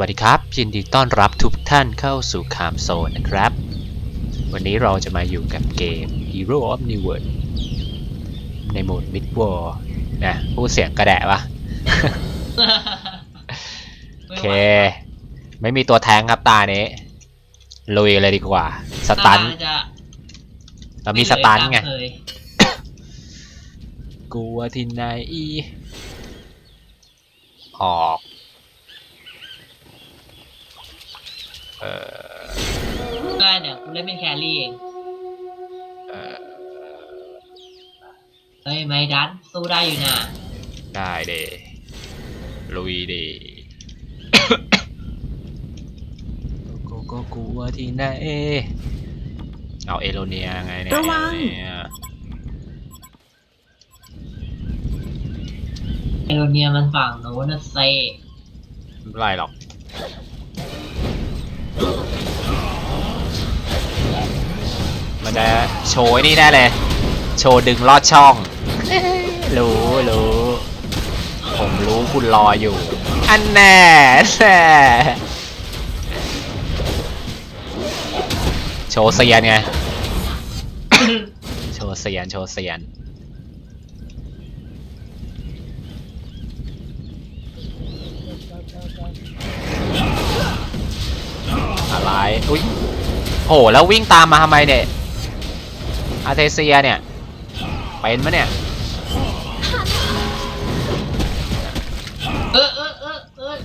วัสดีครับ ยินดีต้อนรับทุกท่านเข้าสู่คามโซนนะครับ วันนี้เราจะมาอยู่กับเกม Hero of New World ในโหมด Mid War นะพูดเสียงกระแดะวะโอเค ไม่มีตัวแทงครับตานี้ ลุยเลยดีกว่า สตันจะเรามีสตันไงม่เลยกลัวที่ไหนอีออก เออได้เนี่ยกูเล่นเป็นแครี่เองเออเฮ้ยไม่ดันสู้ได้อยู่นะได้เดลุยเดกูก็กลัวที่ไหนเอาเอโลเนียไงเนี่ยระวัง เอโลเนียเอโรเนียมันฝั่งโน้นนะเซ ไม่เป็นไรหรอก มันจะโชว์นี่แน่เลย โชว์ดึงลอดช่อง รู้รู้ผมรู้คุณรออยู่ อันแน่แน่โชว์เซียนไง โชว์เซียน โชว์เซียน อะไรอุ้ยโหแล้ววิ่งตามมาทำไมเนี่ยอาเทเซียเนี่ยเป็นมะเนี่ยเออเออเออเออ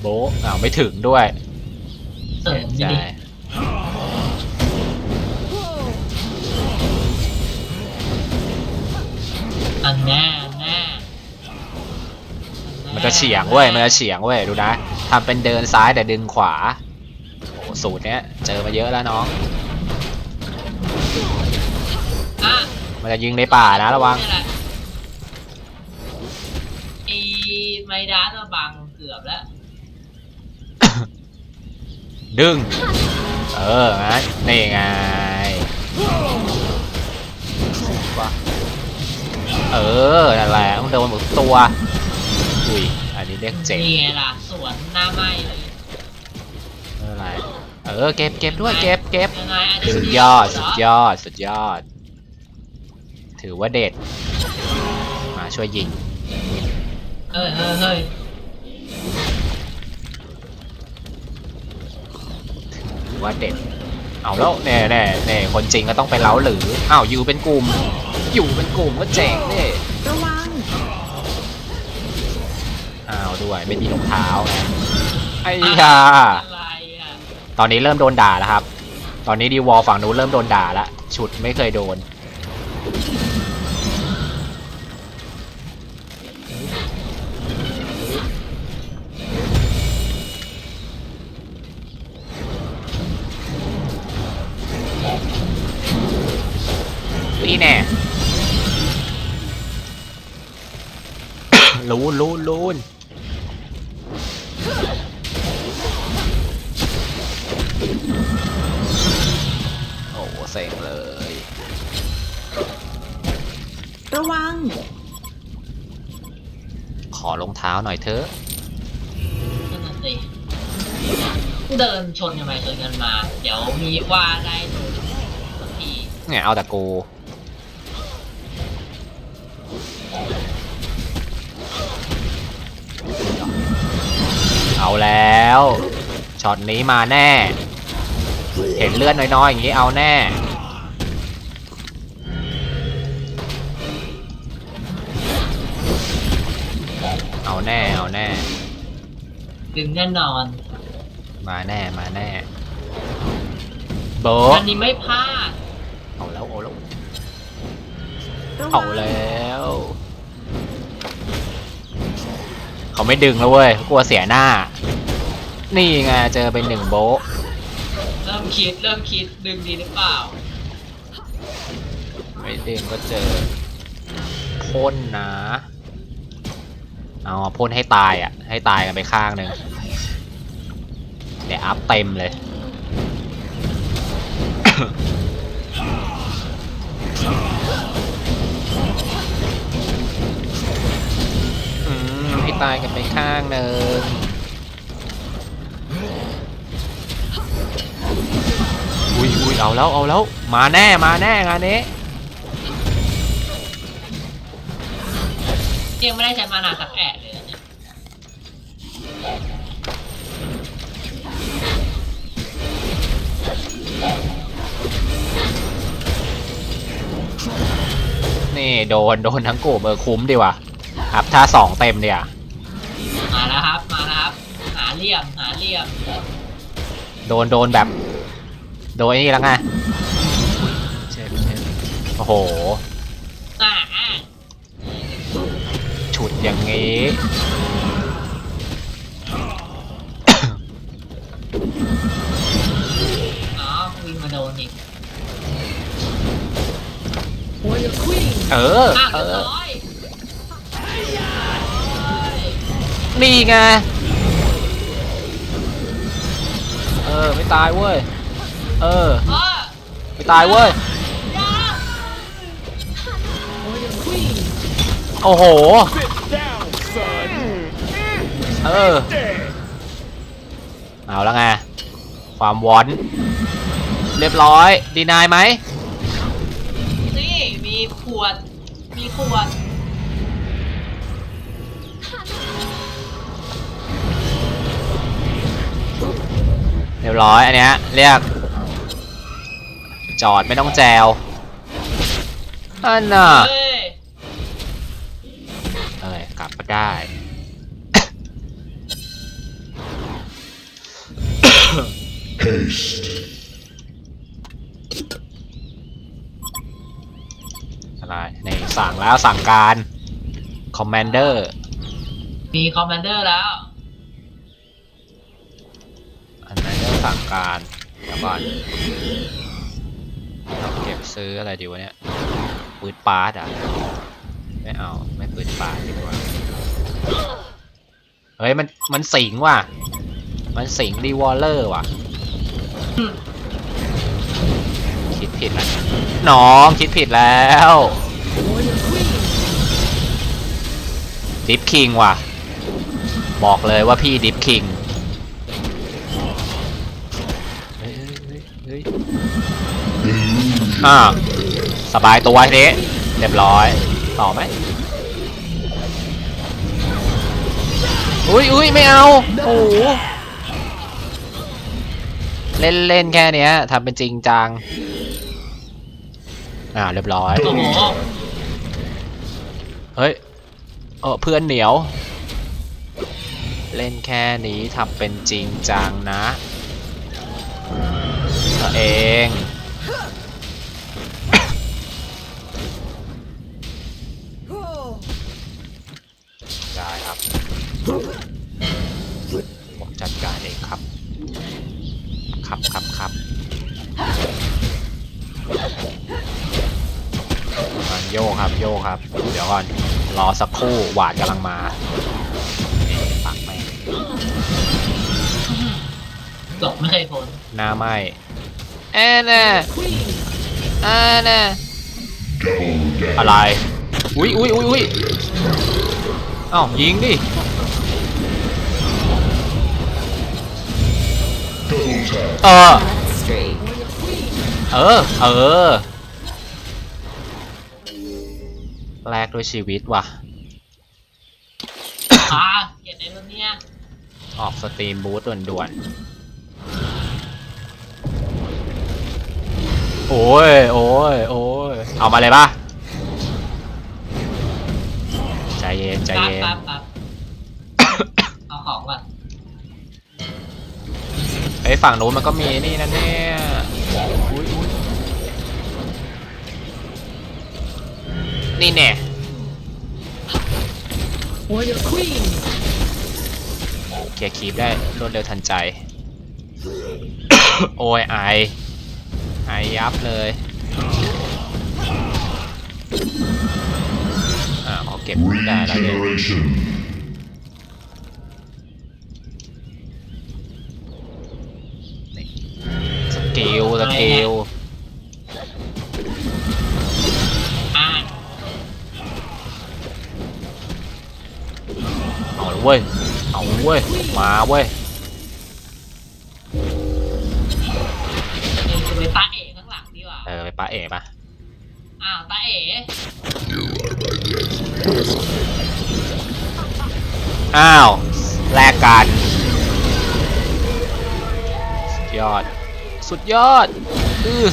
โบะอ้าวไม่ถึงด้วยเสริมใช่ มันจะเฉียงเว้ย มันจะเฉียงเว้ย ดูนะทำเป็นเดินซ้ายแต่ดึงขวา โอ้สูตรเนี้ย เจอมาเยอะแล้วน้องอะมันจะยิงในป่านะระวังนี่แหลไอ้ไมดันมาบังเกือบแล้ว ดึง เอองั้นนี่ไง เออ นั่นแหละต้องโดนหมดตัว อุ้ย อันนี้เรียกเจ็บนี่ไงล่ะสวนหน้าไหมเลยไม่เป็นไร เออ เก็บเก็บด้วย เก็บเก็บยังไงอันนี้สุดยอด สุดยอด สุดยอด ถือว่าเด็ด มาช่วยยิง เฮ้ยเฮ้ยเฮ้ยถือว่าเด็ด เอาแล้วแน่แน่แน่คนจริงก็ต้องไปเล้าหรือ อ้าว อยู่เป็นกลุ่ม อยู่เป็นกลุ่มก็เจ๋งนี่ระวังอ้าวด้วยไม่มีรองเท้าไงไอ้ยาอะไรอะตอนนี้เริ่มโดนด่าแล้วครับ ตอนนี้ดีวอลฝั่งนู้นเริ่มโดนด่าแล้วฉุดไม่เคยโดน ลูนลูนลูนโอ้โหเซ็งเลย ระวัง ขอรองเท้าหน่อยเถอะนั่นน่ะสิเดินชนกันไปชนกันมา เดี๋ยวมีว่าได้สักทีเนี่ยเอาแต่กู เอาแล้วช็อตนี้มาแน่ เห็นเลือดน้อยๆอย่างนี้เอาแน่เอาแน่เอาแน่ดึงแน่นอน มาแน่มาแน่โบะอันนี้ไม่พลาด เอาแล้วเอาแล้วระวัเอางแล้ว เขาไม่ดึงแล้วเว้ยเขากลัวเสียหน้า นี่ไงเจอเป็นหนึ่งโบะเริ่มคิดเริ่มคิดดึงดีหรือเปล่าไม่ดึงก็เจอพ่นนะเอาพ่นให้ตายอะ ให้ตายกันไปข้างหนึ่งเดี๋ยวอัพเต็มเลยายกันไปข้างหนึ่งอุ้ยอุ้ยเอาแล้วเอาแล้ว มาแน่มาแน่งานนี้ยังไม่ได้ใช้มานาสักแอะเลยนะเนี่ยนี่โดนโดนทั้งกลุ่มเออคุ้มดีว่ะอัพท่าสองเต็มเดียม เหลี่ยมหาเหลี่ยมโดนโดนแบบ โดนไอ้นี่แล้วไงเช่เช่โอ้โห อ่าอ่าฉุดอย่างงี้ อ๋อวิ่งมาโดนอีก Warrior Queen เอออ้าวเอเรียบอ ร้อย นี่ไง ตายเว้ย เออ ไม่ตายเว้ย โอ้โห เออ เอาแล้วไง ความวอน เรียบร้อย ดีนายไหม นี่มีขวด มีขวด รียบร้อยอันเนี้ยเรียก จอดไม่ต้องแจวอันน่ะเฮ้ยเอ้ยกลับมาได้ อะไรในสั่งแล้วสั่งการ คอมมานเดอร์ มีคอมมานเดอร์แล้ว อันนั้นก็ สั่งการเดี๋ยวก่อนเก็บซื้ออะไรดีวะเนี่ยปืนปาร์ตอะ ไม่เอา ไม่ปืนปาร์ตดีกว่า เฮ้ย มัน มันสิงว่ะ มันสิงรีวอลเลอร์ว่ะ คิดผิดแล้วน้องคิดผิดแล้วดิฟคิงว่ะ บอกเลยว่าพี่ดิฟคิง เฮ้ยเฮ้ยอ่าสบายตัวทีนี้เรียบร้อย ต่อไหมอุ้ยอุ้ยไม่เอาโอ้โหเล่นเล่นแค่เนี้ยทำเป็นจริงจังอ่าเรียบร้อยเฮ้ยเออเพื่อนเหนียว เล่นแค่นี้ทำเป็นจริงจังนะ ตัวเอง ได้ครับผมจัดการเองครับ ครับครับครับมันโยกครับโยกครับ เดี๋ยวก่อน รอสักครู่หวาดกำลังมานี่ปักแม่งหลบไม่เคยพ้นหน้าไหมแอนน่ะ Queen แอนน่ะอะไร อุ้ยอุ้ยอุ้ยอุ้ยเอ้ายิงดิเออ Straight เออ เออ แลกด้วยชีวิตว่ะอ่าเกลียดไอ้ตัวเนี้ยออกสตรีมบูธด่วนๆ โอ้ย โอ้ย โอ้ย เอามาเลยป่ะใจเย็นใจปั๊บเย็นปั๊บปั๊บเอาของก่อนเฮ้ยฝั่งนู้นมันก็มีนี่นะเนี่ยอุ๊ยอุ๊ยนี่แน่ Warrior Queen เคลียร์คีบได้รวดเร็วทันใจ โอ้ยไอ ไอยับเลยอ่าขอเก็บได้แล้วเนี่ย Regeneration. สกิลสเกลเอาเว้ย เอาเว้ย มาเว้ย อ้าวแลกกันสุดยอด สุดยอดอือ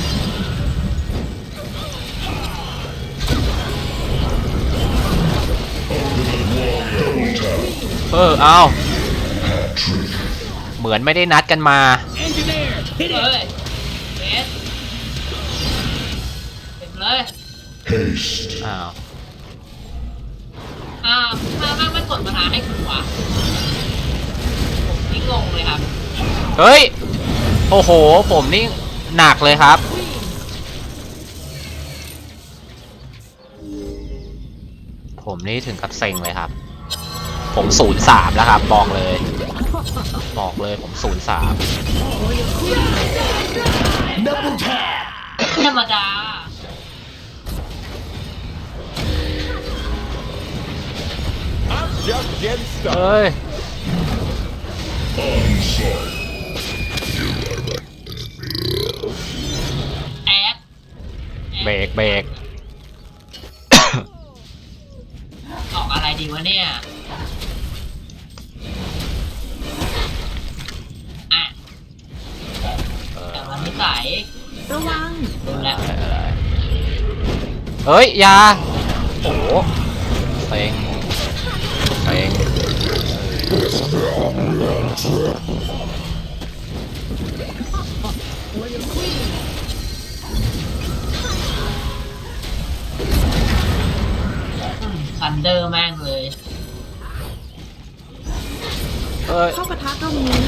เออเอาเหมือนไม่ได้นัดกันมา Engineer, hit เอ้าวถ้าแม่งไม่กดมาหาให้กูอะผมนี่งงเลยครับเฮ้ย โอ้โห ผมนี่หนักเลยครับ ผมนี่ถึงกับเซ็งเลยครับ ผมศูนย์สามแล้วครับ บอกเลย บอกเลยผมศูนย์สาม ธรรมดา just getting เฮ started. ้ย แอดเบรกเบรกออกอะไรดีวะเนี่ยอะเออแต่วันนี้ใส่ระวังดูแล้วเฮ้ยอยาโอ้โหเซ็ง Warrior Queen. ซันเดอร์แม่งเลยเอ้ยเข้าปะทะตรงนี้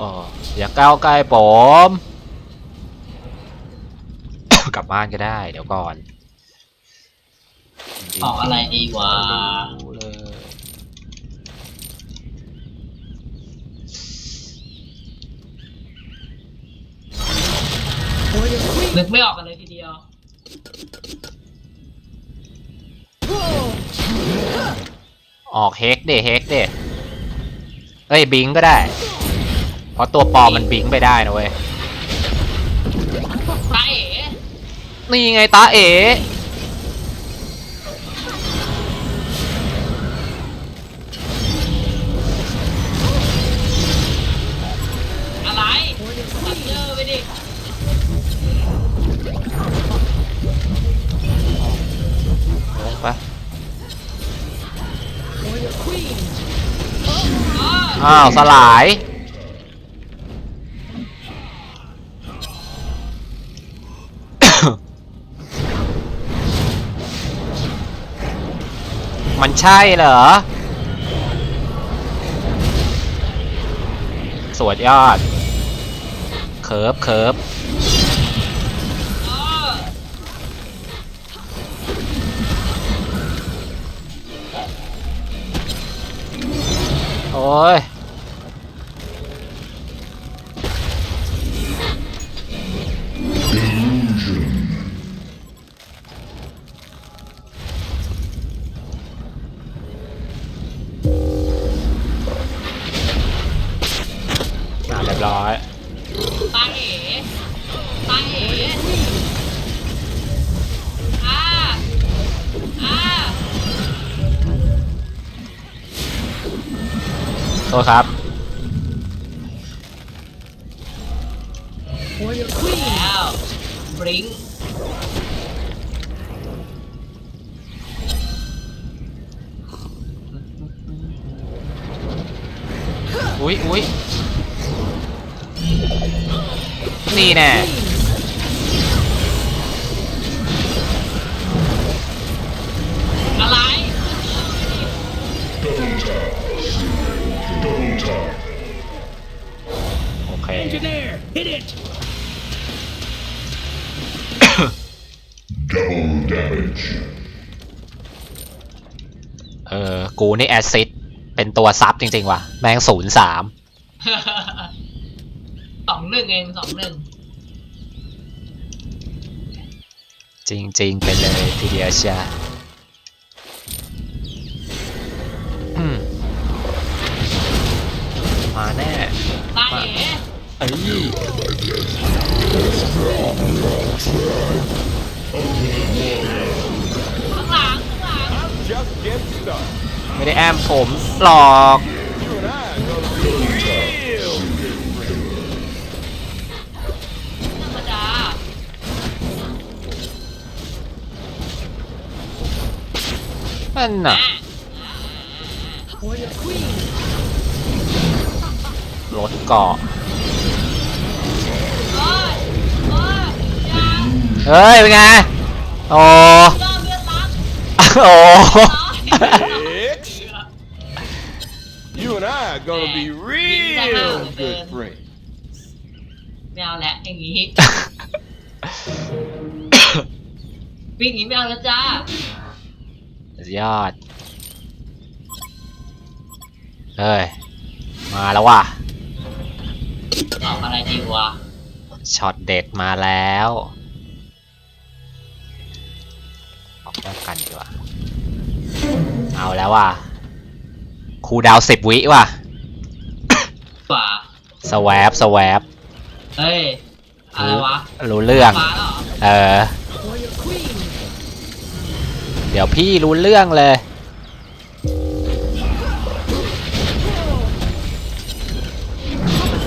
อ๋ออย่าก้าวใกล้ผม กลับบ้านก็ได้ เดี๋ยวก่อนออกอะไรดีวะ รู้เลย Warrior Queen. นึกไม่ออกกันเลยทีเดียว ออกเฮกเดเฮกเดเอ้ยบิงก็ได้ เพราะตัวปลอมมันบิงไปได้นะเว้ย ตาเอ๋นี่ไงตาเอ๋ อ้าว สลาย มันใช่เหรอ สวดยอด เคิร์ฟเคิร์ฟโอ้ย รียบร้อยตาเอ๋ตาเอ๋อ่าอ่าโทษครับ Warrior Queen. แล้วบริงอุ๊ยอุ๊ย นี่แน่อะไรโอเค Engineer, hit it. Double damage. เออ กูนี่แอซซิดเป็นตัวซับจริง ๆ ว่ะ แม่งศูนย์สามส องหนึ่งเองสองหนึ่งจริง ๆ ไปเลยทีเดียวเชียมาแน่ตายเอ๋ไอ้ข้าไม่ได้แอมผมหลอก นั่นน่ะ For your queen. รถเกาะโอ้ยโอ้ยอยาเฮ้ย เป็นไง โอ้ยอมเลือดรักโอ้ Bitch. You and I are gonna be real good friends. ไม่เอาแหละอย่างงี้วิ่งหนีไม่เอาแล้วจ้า สุดยอด เฮ้ย มาแล้วว่ะเอาอะไรดีวะ ช็อตเด็ดมาแล้วออกแล้วกันดีกว่า เอาแล้วว่ะครูดาวสิบวิว่ะฝาสวบสวบเฮ้ย อะไรวะ รู้เรื่อง ฟ้าเหรอ เออ For your queen. เดี๋ยวพี่รู้เรื่องเลย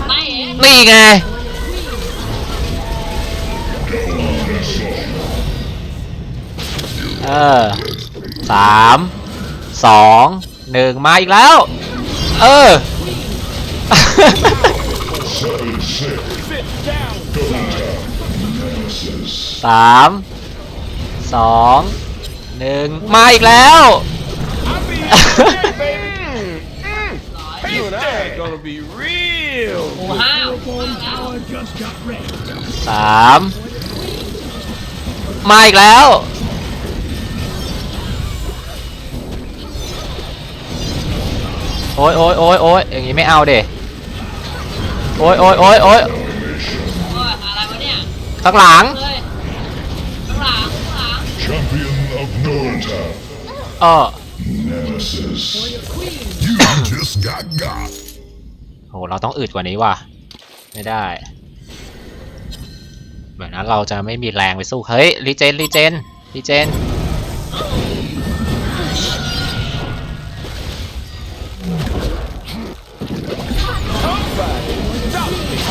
ไม่เอ๊ะนี่ไง เออสามสองหนึ่งมาอีกแล้ว เออ สามสอง หนึ่งมาอีกแล้ว I'll be here, baby. You and I are gonna be real หมู good ห้าว Airborne tower just got ready. สามมาอีกแล้ว โอ้ยโอ้ยโอ้ยโอ้ยอย่างงี้ไม่เอาเด็โอ้ยโอ้ยโอ้ยโอ้ยโอ้ยอะไรวะเนี่ยข้างหลังเลยข้างหลังข้างหลัง Champion of Nolta. เออ Nemesis. For your queen. You just got got. โห เราต้องอึดกว่านี้ว่ะ ไม่ได้เหมือนนั้นเราจะไม่มีแรงไปสู้ เฮ้ยรีเจนรีเจนรีเจน Stop me.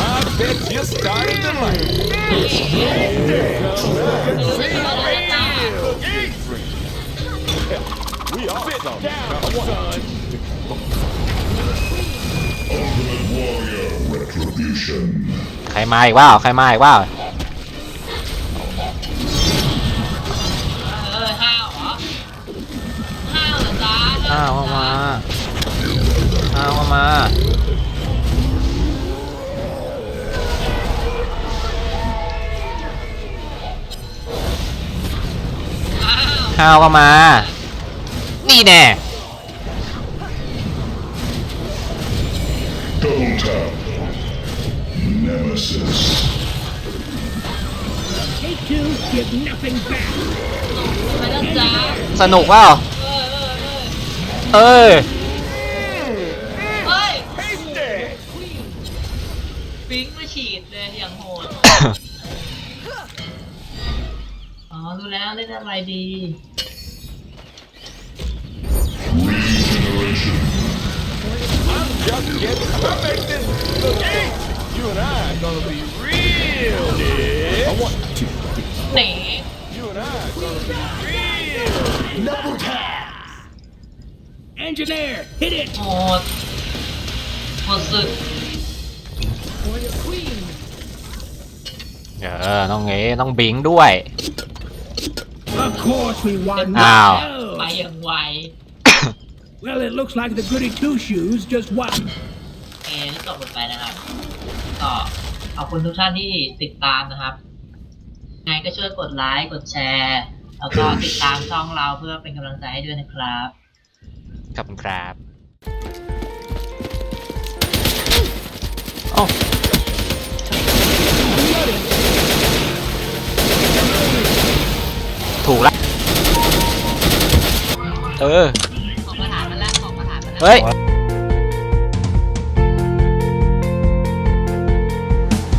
I bet you started to like Sit down, son. Ultimate Warrior Retribution. ใครมาอีกว่าใครมาอีกว่าเออห้าวเหรอห้าวเหรอจ๊ะอ้าวเข้ามาอ้าวเข้ามาเข้าวก็มา นี่แน่สนุกเปล่าเออเออเฮ้ยเฮ้ยปิ๊งมาฉีดเลยอย่างโหด อ๋อรู้แล้วเล่นอะไรดี Just get I make this look easy. You and I are gonna be real good. I want to. หนี You and I are gonna be real. Engineer, hit it. โหดโหดสุด For your queen. เออต้องงี้ต้องบิงด้วย Of course we won. Ow. What ไป else? อย่างไว Well, it looks like the goody two shoes just won. เอที่จบลงไปนะครับ ก็ขอบคุณทุกท่านที่ติดตามนะครับไงก็ช่วยกดไลค์ กดแชร์ แล้วก็ติดตามช่องเราเพื่อเป็นกำลังใจให้ด้วยนะครับ ขอบคุณครับโอ้ ถูกละ เออ เฮ้ย What?